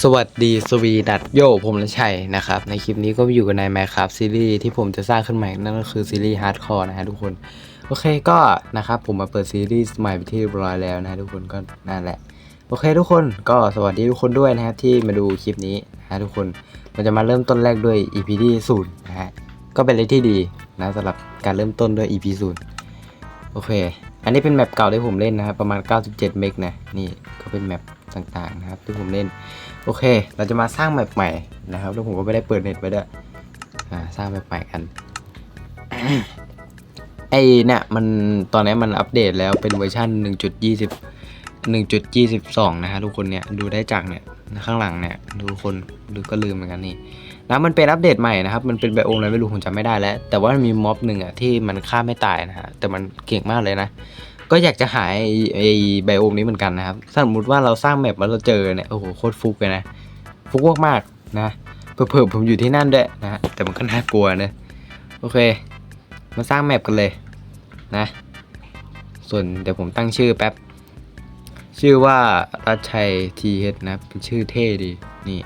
สวัสดีสวีดัตโยผมละชัยนะครับ ในคลิปนี้ก็อยู่กับใน Minecraft ซีรีส์ที่ผมจะสร้างขึ้นใหม่นั่นก็คือซีรีส์ฮาร์ดคอร์นะฮะทุกคน โอเคก็นะครับผมมาเปิดซีรีส์ใหม่ไปที่เรียบร้อยแล้วนะฮะทุกคนก็นั่นแหละ โอเคทุกคนก็สวัสดีทุกคนด้วยนะครับที่มาดูคลิปนี้นะฮะทุกคนมันจะมาเริ่มต้นแรกด้วย EP ที่ศูนย์นะฮะก็เป็นอะไรที่ดีนะสำหรับการเริ่มต้นด้วย EP ศูนย์โอเค อันนี้เป็นแมปเก่าที่ผมเล่นนะครับประมาณ 97 เมกนะนี่ก็เป็นแมปต่างๆนะครับที่ผมเล่น โอเค เราจะมาสร้างแมปใหม่นะครับ แล้วผมก็ไม่ได้เปิดเน็ตไว้ด้วยอ่าสร้างแมปใหม่กัน ไอเนี่ยมันตอนนี้มันอัปเดตแล้วเป็นเวอร์ชัน1.20 1.22 นะฮะทุกคนเนี่ยดูได้จากเนี่ยข้างหลังเนี่ยทุกคนดูก็ลืมเหมือนกันนี่นะมันเป็นอัปเดตใหม่นะครับมันเป็นไบโอมอะไรไม่รู้ผมจำไม่ได้แล้ว แต่ว่ามันมีม็อบหนึ่งอะที่มันฆ่าไม่ตายนะฮะแต่มันเก่งมากเลยนะ ก็อยากจะหาไอไอ้ไบโอมนี้เหมือนกันนะครับสมมติว่าเราสร้างแมปแล้วเราเจอเนี่ยโอ้โหโคตรฟุกเลยนะฟุกมากๆนะเผื่อๆผมอยู่ที่นั่นด้วยนะฮะแต่มันก็น่ากลัวนะโอเค มาสร้างแมปกันเลยนะ ส่วนเดี๋ยวผมตั้งชื่อแป๊บชื่อว่ารัชชัยทีเฮดนะเป็นชื่อเท่ดีนี่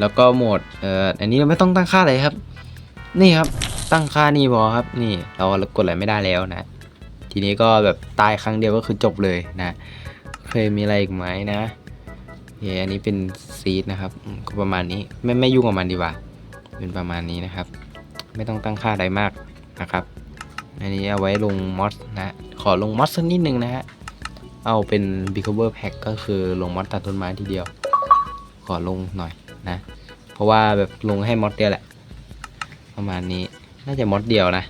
แล้วก็โหมดเอ่ออันนี้เราไม่ต้องตั้งค่าอะไรครับ นี่ครับตั้งค่านี่พอครับ นี่เรากดอะไรไม่ได้แล้วนะ ทีนี้ก็แบบตายครั้งเดียวก็คือจบเลยนะเคยมีอะไรอีกไหมนะเคอันนี้เป็นซีดนะครับ ก็ประมาณนี้ไม่ไม่ยุ่งกับมันดีกว่า เป็นประมาณนี้นะครับ ไม่ต้องตั้งค่าอะไรมากนะครับอันนี้เอาไว้ลงมอสนะ ขอลงมอสสักนิดนึงนะฮะเอาเป็น b i c o v e r Pack ก็คือลงมอสตัดต้นไม้ทีเดียว ขอลงหน่อยนะ เพราะว่าแบบลงให้มอสเดียวแหละ ประมาณนี้น่าจะมอสเดียวนะ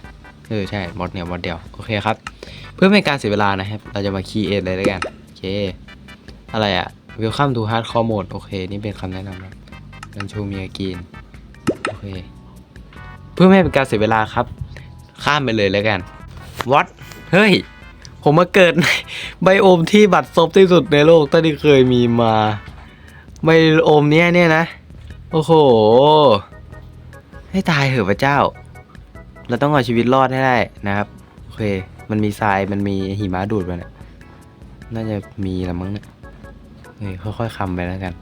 เออใช่มอสเดียมอสเดียว โอเคครับ เพื่อไม่ให้การเสียเวลานะครับ เราจะมาคีย์เอทเลยแล้วกัน โอเค อะไรอะ Welcome to Hardcore Mode โอเค นี่เป็นคำแนะนำนะมันชูมีอากีนโอเค เพื่อไม่ให้เป็นการเสียเวลาครับ ข้ามไปเลยแล้วกัน What เฮ้ย ผมมาเกิดในไบโอมที่บัดซบที่สุดในโลกตั้งที่เคยมีมาไบโอมเนี้ยเนี่ยนะ โอ้โห ให้ตายเถอะพระเจ้า เราต้องเอาชีวิตรอดให้ได้นะครับ โอเค มันมีทราย มันมีหิมะดูดมาเนี่ยน่าจะมีละมั้งเนี่ยเฮ้ยค่อยๆคำไปแล้วกัน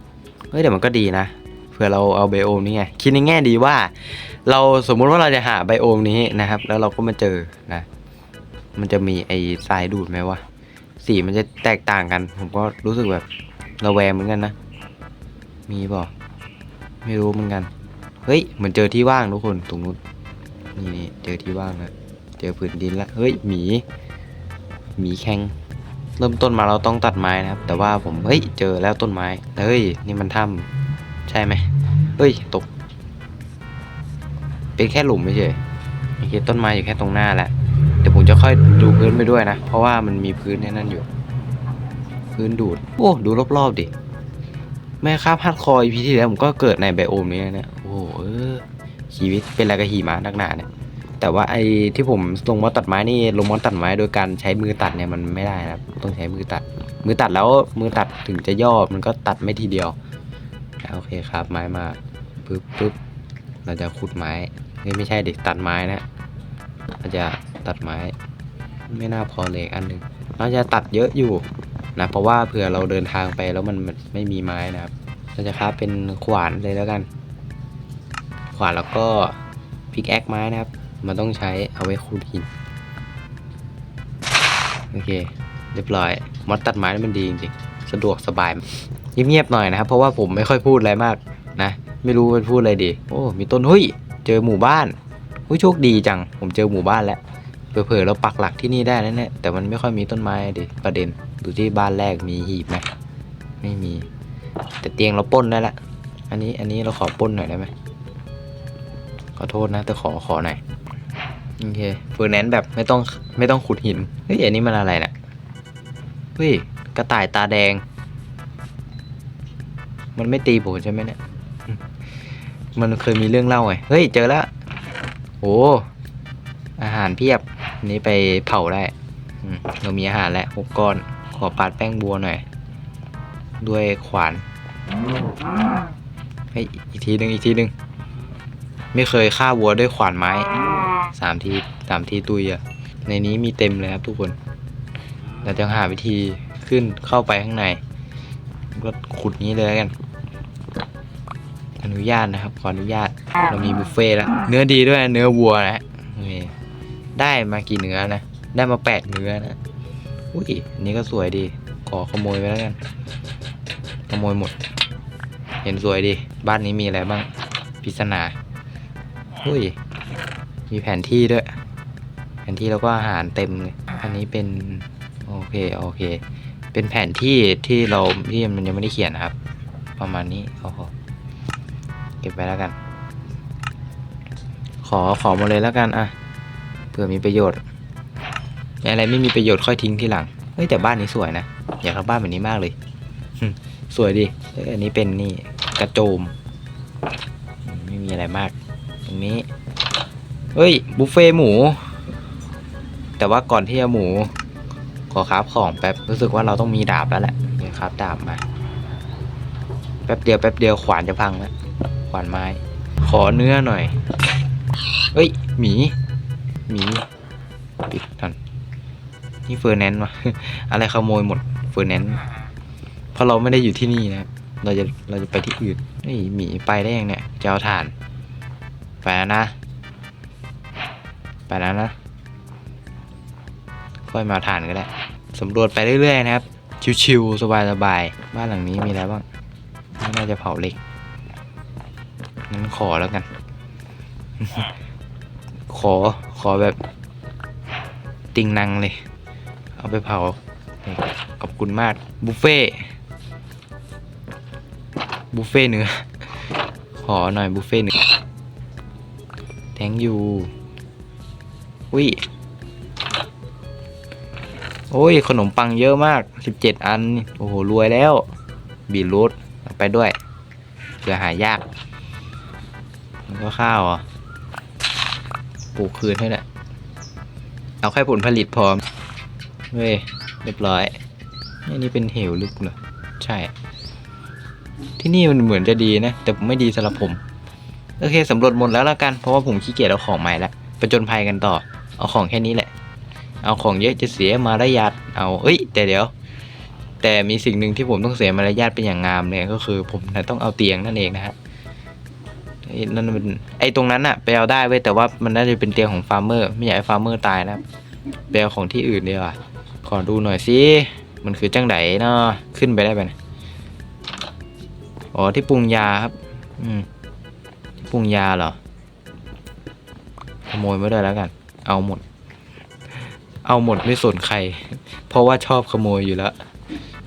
เฮ้ยเดี๋ยวมันก็ดีนะ เผื่อเราเอาไบโอมนี้ไง คิดในแง่ดีว่า เราสมมุติว่าเราจะหาไบโอมนี้นะครับ แล้วเราก็มาเจอนะ มันจะมีไอ้ทรายดูดไหมวะ สีมันจะแตกต่างกัน ผมก็รู้สึกแบบระแวงเหมือนกันนะ มีเปล่าไม่รู้เหมือนกัน เฮ้ย เหมือนเจอที่ว่างทุกคนตรงนู้น นี่นี่เจอที่ว่างแล้ว เจอผืนดินแล้วเฮ้ยหมีหมีแข็งเริ่มต้นมาเราต้องตัดไม้นะครับ แต่ว่าผมเฮ้ยเจอแล้วต้นไม้เฮ้ยนี่มันถ้ำใช่ไหมเฮ้ยตก เป็นแค่หลุมไม่ใช่โอเคต้นไม้อยู่แค่ตรงหน้าแหละเดี๋ยวผมจะค่อยดูพื้นไปด้วยนะ เพราะว่ามันมีพื้นในนั่นอยู่ พื้นดูด โอ้ดูรอบๆดิแม่ครับฮัดคอยพีที่แล้วผมก็เกิดในไบโอมนี้นะโอ้โหเออชีวิตเป็นอะไรกับหิมะนักหนาเนี่ย แต่ว่าไอ้ที่ผมลงมอสตัดไม้นี่ลงมอสตัดไม้โดยการใช้มือตัดเนี่ยมันไม่ได้นะครับต้องใช้มือตัด มือตัดแล้วมือตัดถึงจะย่อมันก็ตัดไม่ทีเดียวโอเคครับ ไม้มาปึ๊บปึ๊บเราจะขุดไม้ไม่ใช่เดิตัดไม้นะเราจะตัดไม้ ไม่น่าพอเลยอีกอันหนึ่งเราจะตัดเยอะอยู่นะเพราะว่าเผื่อเราเดินทางไปแล้วมันไม่มีไม้นะครับเราจะคราเป็นขวานเลยแล้วกัน ขวานแล้วก็พิกแอคไม้นะครับ มันต้องใช้เอาไว้ขูดหิน โอเค เรียบร้อย มอสตัดไม้นี่มันดีจริงๆ สะดวกสบาย เงียบๆหน่อยนะครับ เพราะว่าผมไม่ค่อยพูดอะไรมากนะ ไม่รู้จะพูดอะไรดี โอ้ มีต้นเฮ้ย เจอหมู่บ้านอุ้ยโชคดีจัง ผมเจอหมู่บ้านแล้ว เผลอๆเราปักหลักที่นี่ได้นะเนี่ยแต่มันไม่ค่อยมีต้นไม้ดิ ประเด็น ดูที่บ้านแรกมีหีบไหมไม่มี แต่เตียงเราป้นได้ละ อันนี้ อันนี้เราขอป้นหน่อยได้ไหมขอโทษนะแต่ขอขอหน่อย โอเคเฟอร์แนนซ์แบบไม่ต้องไม่ต้องขุดหิน เฮ้ย อันนี้มันอะไรเนี่ย เฮ้ย กระต่ายตาแดง มันไม่ตีผมใช่ไหมเนี่ย มันเคยมีเรื่องเล่าไง เฮ้ย เจอแล้ว โอ้ อาหารเพียบ นี้ไปเผาได้เรามีอาหารแล้วหกก้อน ขอปาดแป้งบัวหน่อย ด้วยขวานเฮ้ยอีกทีหนึ่งอีกทีหนึ่ง ไม่เคยฆ่าวัวด้วยขวานไม้ สามทีสามทีตุยอะในนี้มีเต็มเลยครับทุกคน เราจะหาวิธีขึ้นเข้าไปข้างใน ก็ขุดนี้เลยแล้วกัน อนุญาตนะครับ ขออนุญาต เรามีบุฟเฟ่ต์แล้ว เนื้อดีด้วยนะเนื้อวัวนะฮะนี่ได้มากี่เนื้อนะ ได้มาแปดเนื้อนะ อุ้ยอันนี้ก็สวยดี ขอขโมยไปแล้วกัน ขโมยหมด เห็นสวยดี บ้านนี้มีอะไรบ้าง พิศนาอุ้ย มีแผนที่ด้วย แผนที่แล้วก็อาหารเต็มเลยอันนี้เป็นโอเคโอเค เป็นแผนที่ที่เราที่มันยังไม่ได้เขียนนะครับ ประมาณนี้โอ้โหเก็บไว้แล้วกัน ขอขอมาเลยแล้วกันอะเผื่อมีประโยชน์อะไรไม่มีประโยชน์ค่อยทิ้งทีหลังเฮ้ยแต่บ้านนี้สวยนะอยากทำบ้านแบบนี้มากเลยสวยดีอันนี้เป็นนี่กระโจมอืมไม่มีอะไรมาก ตรงนี้ เฮ้ย บุฟเฟ่หมู แต่ว่าก่อนที่จะหมู ขอคราฟของแป๊บรู้สึกว่าเราต้องมีดาบแล้วแหละเดี๋ยวคราฟดาบมา แป๊บเดียวแป๊บเดียวขวานจะพังแล้วขวานไม้ ขอเนื้อหน่อย เฮ้ย หมี หมีปิดก่อนนี่เฟอร์แนนซ์วะอะไรขโมยหมดเฟอร์แนนซ์เพราะเราไม่ได้อยู่ที่นี่นะเราจะเราจะไปที่อื่นเฮ้ยหมีไปได้ยังเนี่ยจะเอาถ่าน ไปแล้วนะ ไปแล้วนะ ค่อยมาเอาถ่านก็ได้สำรวจไปเรื่อยๆนะครับ ชิวๆสบายๆ บ้านหลังนี้มีอะไรบ้างไม่น่าจะเผาเหล็กงั้นขอแล้วกัน ขอขอแบบติงนังเลย เอาไปเผานี่ขอบคุณมากบุฟเฟ่ต์บุฟเฟ่ต์เนื้อ ขอหน่อยบุฟเฟ่ต์เนื้อแทงยู อุ้ย โอ้ย ขนมปังเยอะมาก17อัน โอ้โห รวยแล้ว บีรูทไปด้วยเผื่อหายากแล้วก็ข้าวอะปลูกคืนให้แหละเอาแค่ผลผลิตพร้อมเฮ้ย เรียบร้อย นี่นี่เป็นเหวลึกเหรอ ใช่ ที่นี่มันเหมือนจะดีนะ แต่ไม่ดีสำหรับผม โอเคสำรวจหมดแล้วละกัน เพราะว่าผมขี้เกียจเอาของใหม่ละไปจนภัยกันต่อ เอาของแค่นี้แหละ เอาของเยอะจะเสียมารยาทเอาเอ้ย แต่เดี๋ยว แต่มีสิ่งหนึ่งที่ผมต้องเสียมารยาทเป็นอย่างงามเลยก็คือ ผมนะต้องเอาเตียงนั่นเองนะฮะนั่นมันไอ้ตรงนั้นอะไปเอาได้เว้ยแต่ว่ามันน่าจะเป็นเตียงของฟาร์มเมอร์ไม่อยากให้ฟาร์มเมอร์ตายนะไปเอาของที่อื่นดีกว่าขอดูหน่อยสิมันคือจังไดเนาะขึ้นไปได้ไหมอ๋อที่ปรุงยาครับ อืมที่ปรุงยาเหรอขโมยมาด้แล้วกัน เอาหมด เอาหมดไม่สนใคร เพราะว่าชอบขโมยอยู่แล้ว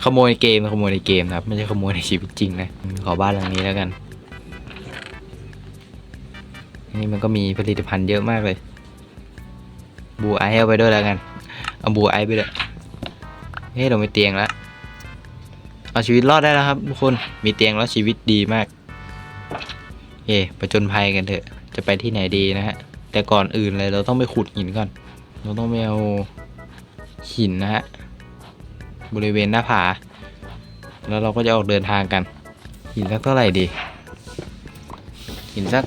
ขโมยเกมขโมยในเกมนะครับ ไม่ใช่ขโมยในชีวิตจริงนะ ขอบ้านหลังนี้แล้วกัน นี่มันก็มีผลิตภัณฑ์เยอะมากเลย บูไอเอาไปด้วยแล้วกัน เอาบูไอไปด้วยเฮ้ยเรามีเตียงแล้วเอาชีวิตรอดได้แล้วครับทุกคน มีเตียงแล้วชีวิตดีมาก เย่ประจนภัยกันเถอะ จะไปที่ไหนดีนะฮะ แต่ก่อนอื่นเลยเราต้องไปขุดหินก่อน เราต้องไปเอาหินนะฮะ บริเวณหน้าผา แล้วเราก็จะออกเดินทางกัน หินสักเท่าไหร่ดี หินสัก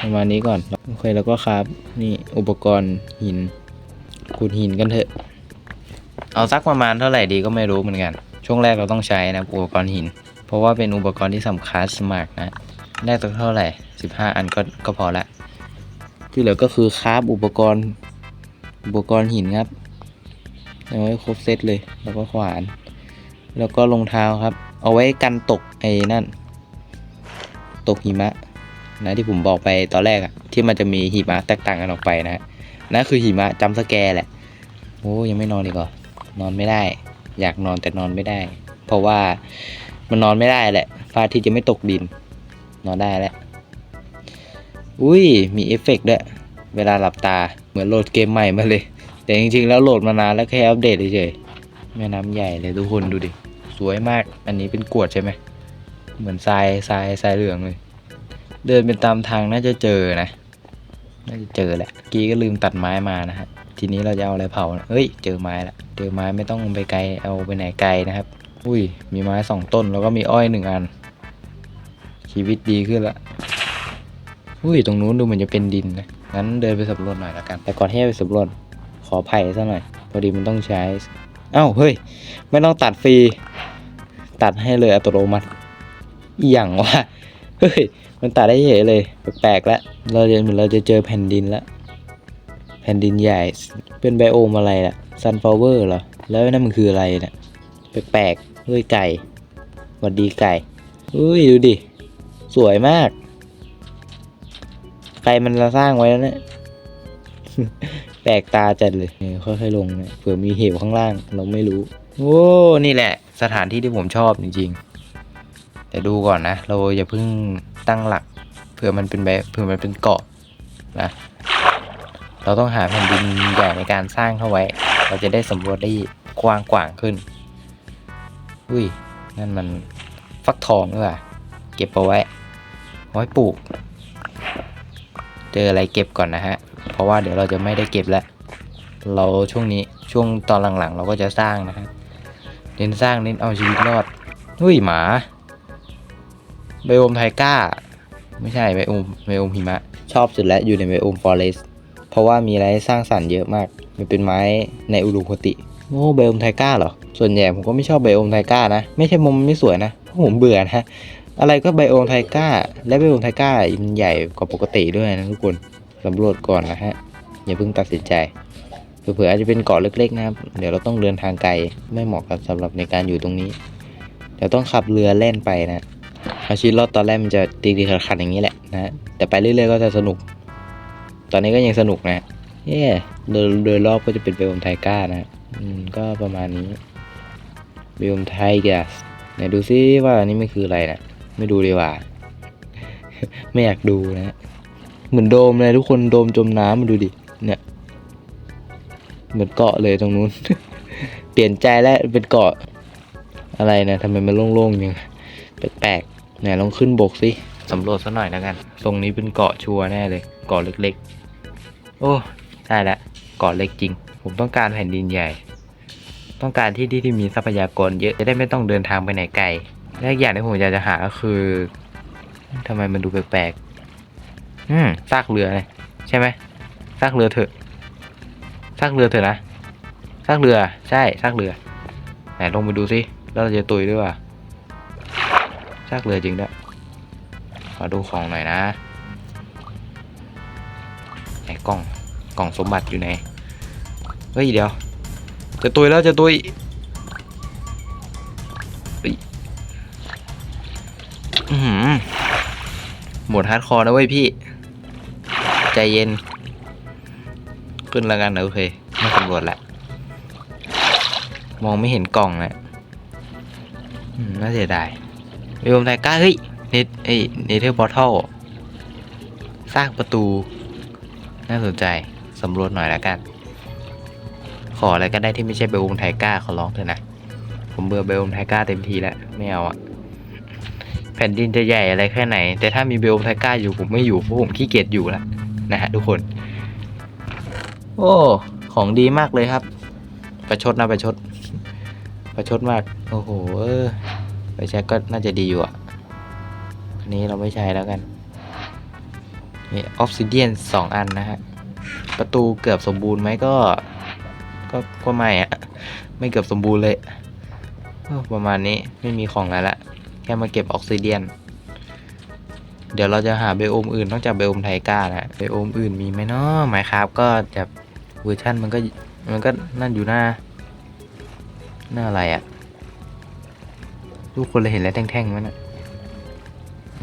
ประมาณนี้ก่อน โอเคแล้วก็ครับ นี่อุปกรณ์หิน ขุดหินกันเถอะ เอาสักประมาณเท่าไหร่ดีก็ไม่รู้เหมือนกัน ช่วงแรกเราต้องใช้นะอุปกรณ์หิน เพราะว่าเป็นอุปกรณ์ที่สำคัญสมัครนะ ได้สักเท่าไหร่ 15 อันก็ก็พอละ ที่เหลือก็คือคราฟอุปกรณ์ อุปกรณ์หินครับเอาไว้ครบเซตเลย แล้วก็ขวาน แล้วก็รองเท้าครับ เอาไว้กันตกไอ้นั่น ตกหิมะนะที่ผมบอกไปตอนแรกอะที่มันจะมีหิมะแตกต่างกันออกไปนะนั่นคือหิมะจำสแกรแหละ โอ้ยังไม่นอนดีกว่านอนไม่ได้ อยากนอนแต่นอนไม่ได้ เพราะว่ามันนอนไม่ได้แหละฟ้าที่จะไม่ตกดิน นอนได้แล้ว อุ้ย มีเอฟเฟกต์ด้วย เวลาหลับตา เหมือนโหลดเกมใหม่มาเลย แต่จริงๆ แล้วโหลดมานานแล้วแค่อัปเดตเฉยๆ แม่น้ำใหญ่เลยทุกคนดูดิ สวยมาก อันนี้เป็นกวดใช่ไหม เหมือนทรายทรายทรายเหลืองเลย เดินเป็นตามทางน่าจะเจอนะ น่าจะเจอแหละ กี้ก็ลืมตัดไม้มานะฮะ ทีนี้เราจะเอาอะไรเผานะเฮ้ย เจอไม้ละ เจอไม้ไม่ต้องไปไกล เอาไปไหนไกลนะครับ อุ้ย มีไม้สองต้นแล้วก็มีอ้อยหนึ่งอัน ชีวิตดีขึ้นละ อุ้ยตรงนู้นดูเหมันจะเป็นดินนะงั้นเดินไปสำรวจหน่อยละกัน แต่ก่อนที่จะไปสำรวจขอไผ่ซะหน่อย พอดีมันต้องใช้ เอ้าเฮ้ย ไม่ต้องตัดฟรี ตัดให้เลยอัตโนมัติอย่างวะเฮ้ย มันตัดได้เฉยเลยแปลกๆแล้วเราจะเหมือนเราจะเจอแผ่นดินล้วแผ่นดินใหญ่เป็นไบโอมอะไรล่ะซันฟลาวเวอร์เหรอ แล้วนั่นมันคืออะไรเนี่ยแปลกๆเฮ้ยไก่หวัดดีไก่เฮ้ยดูดิ สวยมาก ครมันละสร้างไว้แล้วเนี่ยแปลกตาจัดเลยเออค่อยๆลงนะเผื่อมีเหวข้างล่างเราไม่รู้ โอ้นี่แหละ สถานที่ที่ผมชอบจริงๆ แต่ดูก่อนนะ เราอย่าเพิ่งตั้งหลักเผื่อมันเป็นแบบเผื่อมันเป็นเกาะนะเราต้องหาแผ่นดินใหญ่ในการสร้างเข้าไว้ เราจะได้สำรวจได้กว้างกว่างขึ้น อุ้ย นั่นมันฟักทองนี่หว่าเก็บเอาไว้ไว้ปลูก เจออะไรเก็บก่อนนะฮะ เพราะว่าเดี๋ยวเราจะไม่ได้เก็บแล้ว เราช่วงนี้ช่วงตอนหลังๆ เราก็จะสร้างนะฮะเน้นสร้างเน้นเอาชีวิตรอดอุ้ยหมาไบโอมไทก้า ไม่ใช่ไบโอมไบโอมหิมะ ชอบสุดแล้วอยู่ในไบโอมฟอเรสเพราะว่ามีอะไรให้สร้างสรรค์เยอะมาก มันเป็นไม้ในอุดมคติโอ้ไบโอมไทก้าเหรอ ส่วนใหญ่ผมก็ไม่ชอบไบโอมไทก้านะ ไม่ใช่มุมไม่สวยนะเพราะผมเบื่อนะ อะไรก็ไบโอมไทก้า และไบโอมไทก้ามันใหญ่กว่าปกติด้วยนะทุกคนสำรวจก่อนนะฮะ อย่าเพิ่งตัดสินใจ เผื่อๆอาจจะเป็นเกาะเล็กๆนะครับ เดี๋ยวเราต้องเดินทางไกล ไม่เหมาะกับสำหรับในการอยู่ตรงนี้ เดี๋ยวต้องขับเรือเล่นไปนะอาชีพรอดตอนแรกมันจะตีๆขัดๆอย่างนี้แหละนะ แต่ไปเรื่อยๆก็จะสนุก ตอนนี้ก็ยังสนุกนะเย่โดยโดยรอบก็จะเป็นเบลมไทก้านะอืมก็ประมาณนี้เบลมไทก้าไหนดูซิว่าอันนี้ไม่คืออะไรนะ ไม่ดูดีกว่า ไม่อยากดูนะเหมือนโดมเลยทุกคนโดมจมน้ำมาดูดิ เนี่ย เหมือนเกาะเลยตรงนู้น เปลี่ยนใจแล้วเป็นเกาะอะไรนะทำไมมันโล่งๆอย่างแปลกๆไหนลองขึ้นบกสิสำรวจสักหน่อยแล้วกัน ตรงนี้เป็นเกาะชัวแน่เลย เกาะเล็กๆ โอ้ได้ละ เกาะเล็กจริง ผมต้องการแผ่นดินใหญ่ ต้องการที่ที่ที่มีทรัพยากรเยอะ จะได้ไม่ต้องเดินทางไปไหนไกล และอีกอย่างที่ผมอยากจะหาก็คือทำไมมันดูแปลกๆอืมซากเรือเลยใช่ไหมซากเรือเถอะซากเรือเถอะนะซากเรือใช่ซากเรือไหนลงไปดูสิแล้วเราจะตุยด้วยว่ะซากเรือจริงด้วยมาดูของหน่อยนะไหนกล่องกล่องสมบัติอยู่ไหนเฮ้ยเดี๋ยว จะตุยแล้วจะตุย อื้อหือหมดฮาร์ดคอร์นะเว้ยพี่ ใจเย็น ขึ้นแล้วกันโอเคไม่สำรวจแหละมองไม่เห็นกล่องเลยน่าเสียดายเอวมไทก้าเฮ้ยเนทเอ้ยเนเธอร์บอทเทิลสร้างประตู น่าสนใจ สำรวจหน่อยแล้วกัน ขออะไรก็ได้ที่ไม่ใช่เบลวงไทก้าขอร้องเถอะนะ ผมเบื่อเบลวงไทก้าเต็มทีแล้ว ไม่เอาอะ แผ่นดินจะใหญ่อะไรแค่ไหน แต่ถ้ามีเบลไทก้าอยู่ผมไม่อยู่เพราะผมขี้เกียจอยู่ล้วนะฮะทุกคน โอ้ของดีมากเลยครับ ประชดนะประชด ประชดมาก โอ้โหเออไปใช้ก็น่าจะดีอยู่อะอันนี้เราไม่ใช้แล้วกันนี่ออฟซิเดียนสองอันนะฮะ ประตูเกือบสมบูรณ์ไหมก็ ก็ก็ไม่อะไม่เกือบสมบูรณ์เลยประมาณนี้ไม่มีของอะไรละ แค่มาเก็บออกซิเดียน เดี๋ยวเราจะหาเบโอมอื่นนอกจากเบโอมไทก้านะเบโอมอื่นมีไหมเนาะหมายครับก็จะเวอร์ชันมันก็มันก็นั่นอยู่หน้าหน้าอะไรอะทุกคนเลยเห็นแล้วแท่งๆมันอะ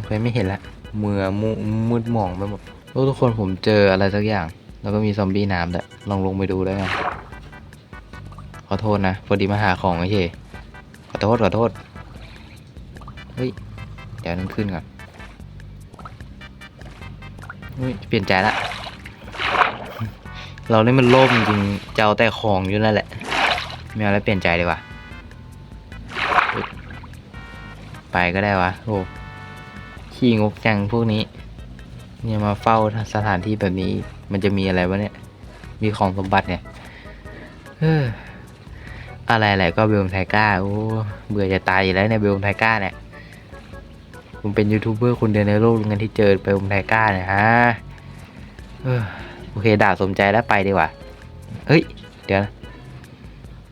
เคไม่เห็นละเมื่อมุมืดหมองไปหมดทุกคนผมเจออะไรสักอย่าง แล้วก็มีซอมบี้น้ำด้วยลองลงไปดูแล้วกันขอโทษนะพอดีมาหาของไม่ใช่ขอโทษขอโทษ เฮ้ยเดี๋ยวนั้นขึ้นก่อนเฮ้ยเปลี่ยนใจละเรานี่มันโลภจริงๆจะเอาแต่ของอยู่นั่นแหละไม่เอาแล้วเปลี่ยนใจดีกว่าไปก็ได้วะโอ้ขี้งกจังพวกนี้ เนี่ยมาเฝ้าสถานที่แบบนี้ มันจะมีอะไรวะเนี่ย มีของสมบัติเนี่ยอะไรอะไรก็เบลมไทก้าโอ้เบื่อจะตายอยู่แล้วเนี่ยเบลมไทก้าเนี่ย ผมเป็นยูทูบเบอร์คนเดียวในโลกงั้นที่เจอเบลมไทก้าเนี่ยฮะโอเคด่าสมใจแล้วไปดีกว่า เฮ้ย เดี๋ยวนะ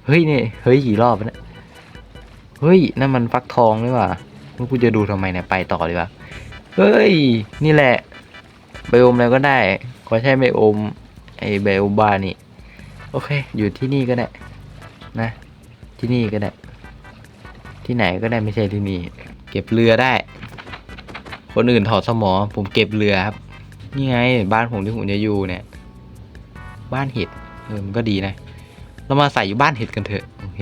เฮ้ยนี่เฮ้ยกี่รอบแล้วเนี่ยเฮ้ยนั่นมันฟักทองนี่ว่ามึงกูจะดูทำไมเนี่ยไปต่อดีกว่า เฮ้ย นี่แหละไบโอมอะไรก็ได้ ขอใช้ไบโอมไอไบโอมบานี่ โอเค อยู่ที่นี่ก็ได้ นะ ที่นี่ก็ได้ ที่ไหนก็ได้ไม่ใช่ที่นี่ เก็บเรือได้ คนอื่นถอดสมอ ผมเก็บเรือครับ นี่ไง บ้านผมที่ผมจะอยู่เนี่ย บ้านเห็ด เออ มันก็ดีนะ เรามาใส่อยู่บ้านเห็ดกันเถอะ โอเค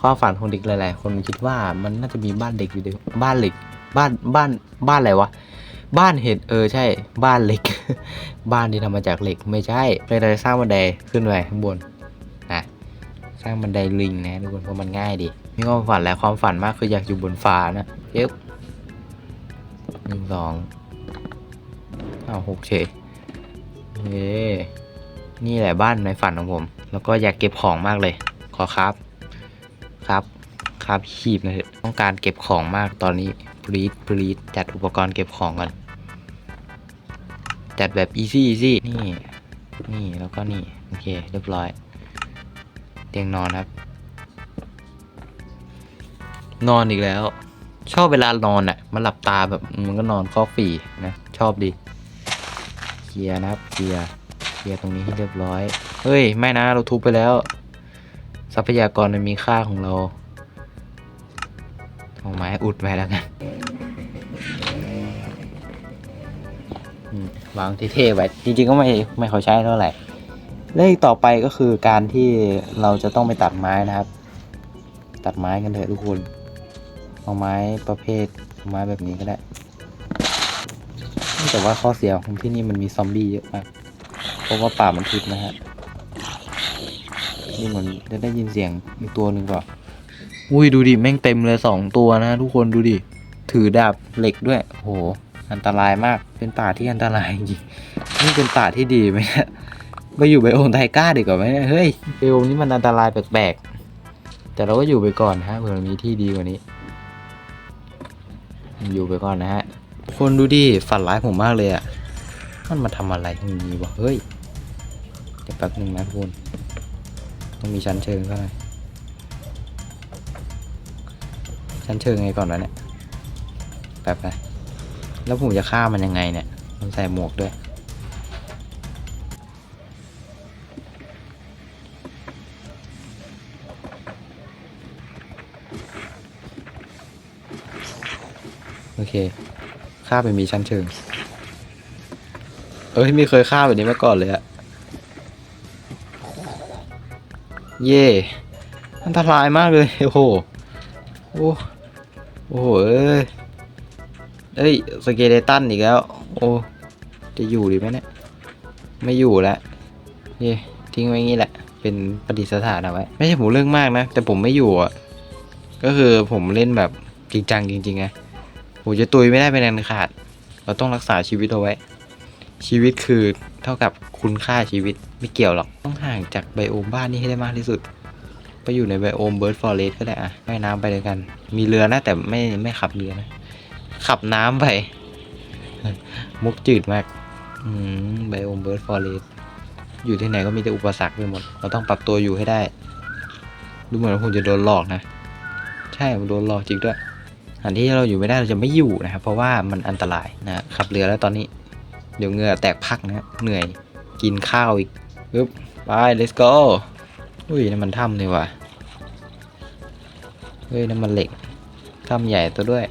ความฝันของเด็กหลาย ๆ คนคิดว่ามันน่าจะมีบ้านเด็กอยู่เดียวบ้านเหล็ก บ้าน บ้าน บ้านอะไรวะ บ้านเห็ด เออ ใช่ บ้านเหล็ก บ้านที่ทำมาจากเหล็ก ไม่ใช่เลยเราจะสร้างบันไดขึ้นไปข้างบน นะสร้างบันไดลิงนะทุกคนเพราะมันง่ายดี มีความฝันหลายความฝันมากคืออยากอยู่บนฟ้านะเอ๊บ หนึ่งสองอ้าวหกเฉยเย้นี่แหละบ้านในฝันของผม แล้วก็อยากเก็บของมากเลย ขอครับ ครับ ครับขีบนะเถอะต้องการเก็บของมากตอนนี้ปรีดปรีดจัดอุปกรณ์เก็บของกันจัดแบบอีซี่อีซี่นี่ นี่แล้วก็นี่ โอเค เรียบร้อย เตียงนอนครับ นอนอีกแล้ว ชอบเวลานอนอะ มันหลับตาแบบมันก็นอนข้อฝีนะ ชอบดีเคลียร์นะครับเคลียร์เคลียร์ตรงนี้ให้เรียบร้อย เฮ้ย ไม่นะ เราทุบไปแล้ว ทรัพยากรมันมีค่าของเราเอาไม้อุดไว้แล้วกันวางเท่ๆไว้ จริงๆก็ไม่ไม่เขาใช้เท่าไหร่เลขต่อไปก็คือการที่เราจะต้องไปตัดไม้นะครับ ตัดไม้กันเถอะทุกคน เอาไม้ประเภทไม้แบบนี้ก็ได้แต่ว่าข้อเสียของที่นี่มันมีซอมบี้เยอะมากเพราะว่าป่ามันทึบนะฮะนี่เหมือนจะได้ยินเสียงอีกตัวหนึ่งก่อนอุ้ยดูดิแม่งเต็มเลยสองตัวนะทุกคนดูดิถือดาบเหล็กด้วยโอ้โหอันตรายมากเป็นป่าที่อันตรายจริงๆนี่เป็นป่าที่ดีไหมเนี่ยไปอยู่ไบโอมไทก้าดีกว่าไหมเนี่ยเฮ้ยไบโอมนี่มันอันตรายแปลกๆแต่เราก็อยู่ไปก่อนนะฮะเผื่อมีที่ดีกว่านี้ อยู่ไปก่อนนะฮะ คนดูดิฝันร้ายผมมากเลยอะ่ะ มันมาทำอะไรตรงนี้วะเฮ้ย เดี๋ยวแป๊บหนึ่งนะทุกคนต้องมีชั้นเชิงก่อยชั้นเชิงไงก่อนวะเนี่ยแป๊บไปแล้วผมจะฆ่ามันยังไงเนี่ย มันใส่หมวกด้วย ฆ่าไปมีชั้นเชิง เอ้ยไม่เคยฆ่าแบบนี้มาก่อนเลยอะเย่อันตรายมากเลย โอ้โห โอ้โอ้โหเอ้ยเอ้ยสเกเลตันอีกแล้ว โอ้จะอยู่ดีไหมเนี่ย ไม่อยู่แล้วเย่ทิ้งไว้งี้แหละ เป็นประดิษฐานเอาไว้ ไม่ใช่ผมเรื่องมากนะ แต่ผมไม่อยู่อะ ก็คือผมเล่นแบบจริงจังจริงๆไง ผมจะตุยไม่ได้เป็นอันขาด เราต้องรักษาชีวิตเอาไว้ ชีวิตคือเท่ากับคุณค่าชีวิตไม่เกี่ยวหรอก ต้องห่างจากไบโอมบ้านนี้ให้ได้มากที่สุด ไปอยู่ในไบโอมเบิร์ดฟอเรสก็ได้อะว่ายน้ำไปเลยกัน มีเรือนะแต่ไม่ไม่ขับเรือนะ ขับน้ำไป มุกจืดมากไบโอมเบิร์ดฟอเรสอยู่ที่ไหนก็มีแต่อุปสรรคไปหมด เราต้องปรับตัวอยู่ให้ได้ ดูเหมือนว่าผมจะโดนหลอกนะ ใช่ผมโดนหลอกจริงด้วยานที่เราอยู่ไม่ได้เราจะไม่อยู่นะครับ เพราะว่ามันอันตรายนะขับเรือแล้วตอนนี้ เดี๋ยวเหงื่อแตกพักนะเหนื่อยกินข้าวอีกปึ๊บไป let's go อุ้ยนั่มันถ้ำนี่ว่ะเฮ้ยนั่มันเหล็กถ้ำใหญ่ตัวด้วย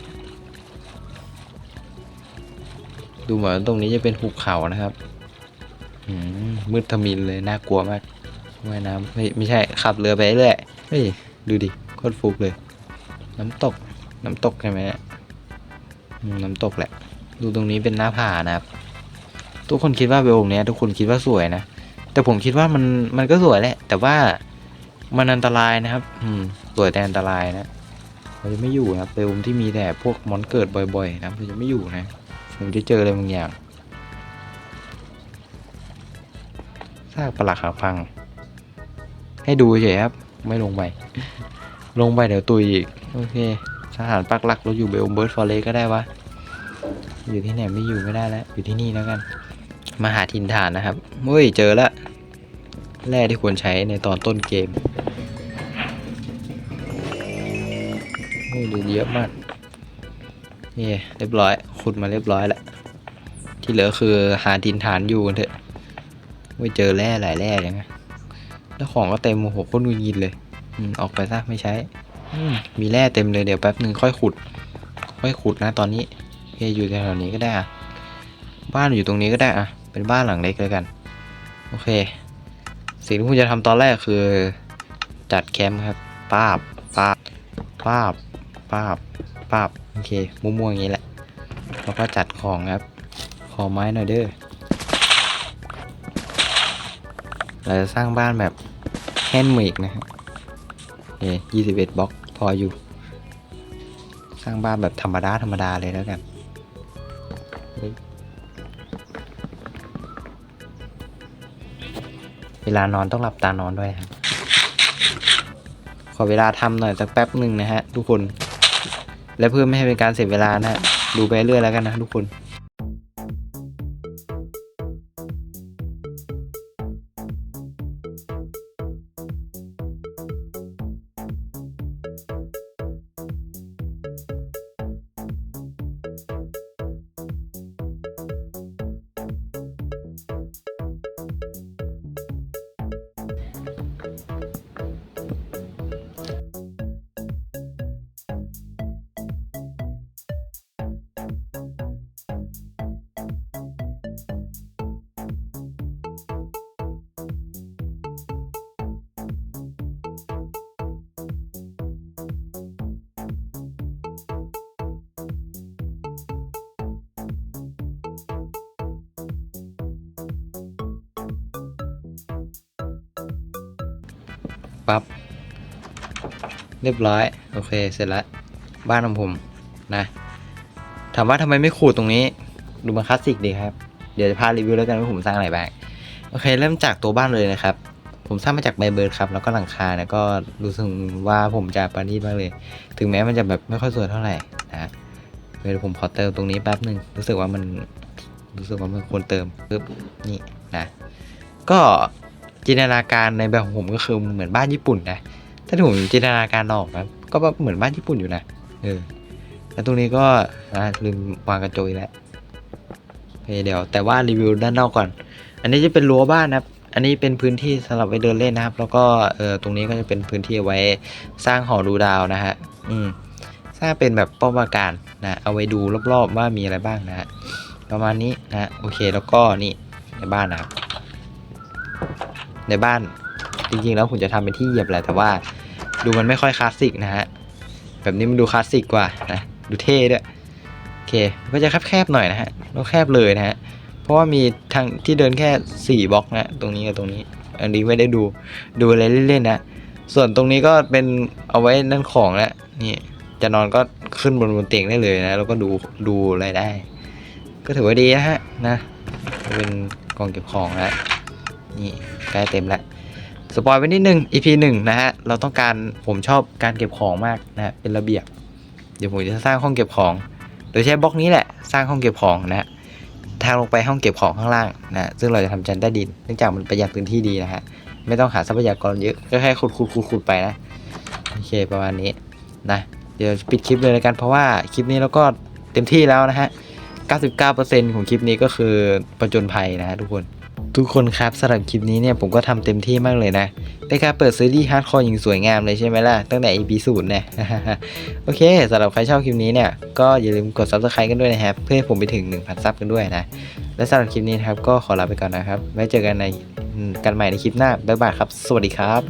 ดูเหมือนตรงนี้จะเป็นหุบเขานะครับอืมมืดทมินเลยน่ากลัวมากว่ายน้ำเฮ้ยไม่ใช่ขับเรือไปเรื่อยเฮ้ยดูดิโคตรฟุกเลย น้ำตก น้ำตกใช่ไหมเนี่ยอืมน้ำตกแหละ ดูตรงนี้เป็นหน้าผานะครับ ทุกคนคิดว่าเบลเนี้ยทุกคนคิดว่าสวยนะ แต่ผมคิดว่ามันมันก็สวยแหละ แต่ว่ามันอันตรายนะครับ อืมสวยแต่อันตรายนะเราจะไม่อยู่นะครับเบลที่มีแต่พวกมอนเกิดบ่อยๆนะเราจะไม่อยู่นะ ผมจะเจออะไรบางอย่างซากปลักหักพัง ให้ดูเฉยครับ ไม่ลงไป ลงไปเดี๋ยวตุยอีก โอเค สถานปักหลักเราอยู่เบลเบิร์ดฟอเรสก็ได้วะ อยู่ที่ไหนไม่อยู่ไม่ได้แล้ว อยู่ที่นี่แล้วกัน มาหาทินฐานนะครับเฮ้ยเจอละแร่ที่ควรใช้ในตอนต้นเกมโออ้ยดูเยอะมากนี่เรียบร้อย ขุดมาเรียบร้อยแล้วที่เหลือคือหาดินฐานอยู่กันเถอะไม่เจอแร่หลายแร่เลยนะแล้วของก็เต็มโอ้โหโคตรงุนงินเลย อืม ออกไปซะไม่ใช้ มีแร่เต็มเลยเดี๋ยวแป๊บหนึ่งค่อยขุด ค่อยขุดนะตอนนี้โอเคอยู่แถวนี้ก็ได้อะบ้านอยู่ตรงนี้ก็ได้อะเป็นบ้านหลังเล็กเลยกัน โอเค สิ่งที่คุณจะทำตอนแรกคือ จัดแคมป์ครับป้าบป้าบป้าบป้าบป้าบโอเคมั่วๆอย่างนี้แหละแล้วก็จัดของครับ ขอไม้หน่อยเด้อเราจะสร้างบ้านแบบแฮนด์เมดนะครับ โอเคยี่สิบเอ็ดบล็อกพออยู่ สร้างบ้านแบบธรรมดาธรรมดาเลยแล้วกันเวลานอนต้องหลับตานอนด้วยครับ ขอเวลาทำหน่อยสักแป๊บหนึ่งนะฮะทุกคน และเพื่อไม่ให้เป็นการเสียเวลานะฮะดูไปเรื่อยแล้วกันนะทุกคน ปั๊บเรียบร้อย โอเค เสร็จแล้ว บ้านของผมนะ ถามว่าทำไมไม่ขูดตรงนี้ ดูมันคลาสสิกดีครับ เดี๋ยวจะพารีวิวแล้วกันว่าผมสร้างอะไรบ้าง โอเค เริ่มจากตัวบ้านเลยนะครับ ผมสร้างมาจากใบเบิร์ดครับ แล้วก็หลังคาเนี่ยก็รู้สึกว่าผมจะประณีตมากเลย ถึงแม้มันจะแบบไม่ค่อยสวยเท่าไหร่นะเดี๋ยวผมขอเติมตรงนี้แป๊บหนึ่งรู้สึกว่ามันรู้สึกว่ามันควรเติมปึ๊บนี่นะ ก็ จินตนาการในแบบของผมก็คือเหมือนบ้านญี่ปุ่นนะ ถ้าผมจินตนาการออกนะก็แบบเหมือนบ้านญี่ปุ่นอยู่นะเออแล้วตรงนี้ก็อะลืมวางกระโจยแล้วเดี๋ยวแต่ว่ารีวิวด้านนอกก่อน อันนี้จะเป็นรั้วบ้านนะครับ อันนี้เป็นพื้นที่สำหรับไว้เดินเล่นนะครับ แล้วก็เออตรงนี้ก็จะเป็นพื้นที่เอาไว้สร้างหอดูดาวนะฮะ อืมสร้างเป็นแบบป้อมปราการนะ เอาไว้ดูรอบๆว่ามีอะไรบ้างนะฮะ ประมาณนี้นะฮะโอเค แล้วก็นี่ในบ้านนะครับ ในบ้าน จริงๆ แล้วผมจะทำเป็นที่เหยียบแหละแต่ว่าดูมันไม่ค่อยคลาสสิกนะฮะ แบบนี้มันดูคลาสสิกกว่านะ ดูเท่ด้วย โอเค ก็จะแคบๆหน่อยนะฮะแล้วแคบเลยนะฮะ เพราะว่ามีทางที่เดินแค่สี่บล็อกนะ ตรงนี้กับตรงนี้ อันนี้ไม่ได้ดู ดูอะไรเล่นๆนะ ส่วนตรงนี้ก็เป็นเอาไว้นั่นของแล้วนี่ จะนอนก็ขึ้นบนบนเตียงได้เลยนะ แล้วก็ดูดูอะไรได้ ก็ถือว่าดีนะฮะ นะ เป็นกล่องเก็บของแล้วนี่ ใกล้เต็มแล้วสปอยไว้นิดนึง EP หนึ่งนะฮะ เราต้องการผมชอบการเก็บของมากนะฮะเป็นระเบียบ เดี๋ยวผมจะสร้างห้องเก็บของ โดยใช้บล็อกนี้แหละ สร้างห้องเก็บของนะฮะ ทางลงไปห้องเก็บของข้างล่างนะ ซึ่งเราจะทำชั้นใต้ดิน เนื่องจากมันประหยัดพื้นที่ดีนะฮะ ไม่ต้องหาทรัพยากรเยอะ ก็แค่ขุดขุดขุดขุดไปนะ โอเคประมาณนี้นะ เดี๋ยวปิดคลิปเลยแล้วกัน เพราะว่าคลิปนี้เราก็เต็มที่แล้วนะฮะ 99%ของคลิปนี้ก็คือประจนภัยนะฮะทุกคน ทุกคนครับสำหรับคลิปนี้เนี่ยผมก็ทำเต็มที่มากเลยนะเป็นการเปิดซีรีส์ฮาร์ดคอร์อย่างสวยงามเลยใช่ไหมล่ะ ตั้งแต่ EP ศูนย์เนี่ยโอเคสำหรับใครชอบคลิปนี้เนี่ย ก็อย่าลืมกด subscribe กันด้วยนะครับ เพื่อให้ผมไปถึง 1,000 ซับกันด้วยนะ และสำหรับคลิปนี้ครับ ก็ขอลาไปก่อนนะครับ ไว้เจอกันในกันใหม่ในคลิปหน้าบ๊ายบายครับ สวัสดีครับ